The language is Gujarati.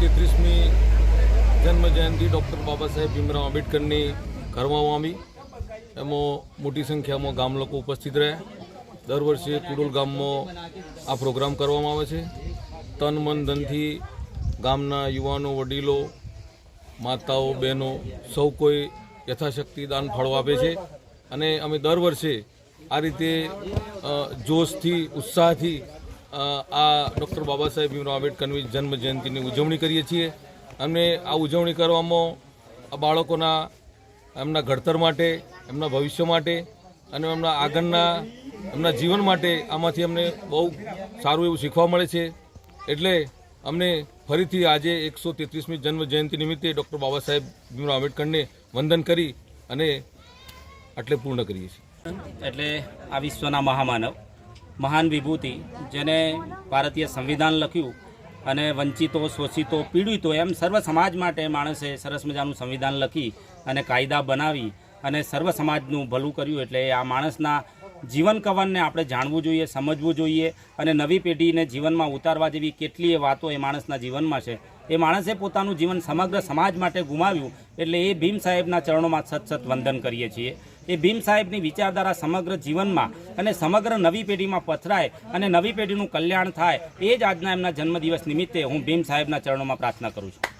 તેત્રીસમી જન્મ જયંતિ ડૉક્ટર બાબા સાહેબ ભીમરાવ આંબેડકરની કરવામાં આવી. એમાં મોટી સંખ્યામાં ગામ લોકો ઉપસ્થિત રહ્યા દર વર્ષે કુડોલ ગામમાં આ પ્રોગ્રામ કરવામાં આવે છે. તન, મન, ધનથી ગામના યુવાનો, વડીલો, માતાઓ, બહેનો સૌ કોઈ યથાશક્તિ દાન ફાળો આપે છે. અને અમે દર વર્ષે આ રીતે જોશથી, ઉત્સાહથી આ ડૉક્ટર બાબા સાહેબ ભીમરાવ આંબેડકરની જન્મ જયંતિની ઉજવણી કરીએ છીએ. અને આ ઉજવણી કરવામાં આ બાળકોના, એમના ઘડતર માટે, એમના ભવિષ્ય માટે અને એમના આગળના, એમના જીવન માટે આમાંથી અમને બહુ સારું એવું શીખવા મળે છે. એટલે અમને ફરીથી આજે એકસો તેત્રીસમી જન્મ જયંતિ નિમિત્તે ડૉક્ટર બાબા સાહેબ ભીમરાવ આંબેડકરને વંદન કરી અને આટલે પૂર્ણ કરીએ છીએ. એટલે આ વિશ્વના મહામાનવ મહાન વિભૂતિ જેને ભારતીય સંવિધાન લખ્યું અને વંચિતો, શોષિતો, પીડિતો એમ સર્વ સમાજ માટે માણસે સરસ મજાનું સંવિધાન લખી અને કાયદા બનાવી અને સર્વ સમાજનું ભલું કર્યું એટલે આ માણસના જીવન કવનને આપણે જાણવું જોઈએ, સમજવું જોઈએ અને નવી પેઢીને જીવનમાં ઉતારવા જેવી કેટલીય વાતો એ માણસના જીવનમાં છે. એ માણસે પોતાનું જીવન સમગ્ર સમાજ માટે ગુમાવ્યું એટલે એ ભીમ સાહેબના ચરણોમાં સત સત વંદન કરીએ છીએ. એ ભીમ સાહેબની વિચારધારા સમગ્ર જીવનમાં અને સમગ્ર નવી પેઢીમાં પથરાય અને નવી પેઢીનું કલ્યાણ થાય એ જ આજના એમના જન્મદિવસ નિમિત્તે હું ભીમ સાહેબના ચરણોમાં પ્રાર્થના કરું છું.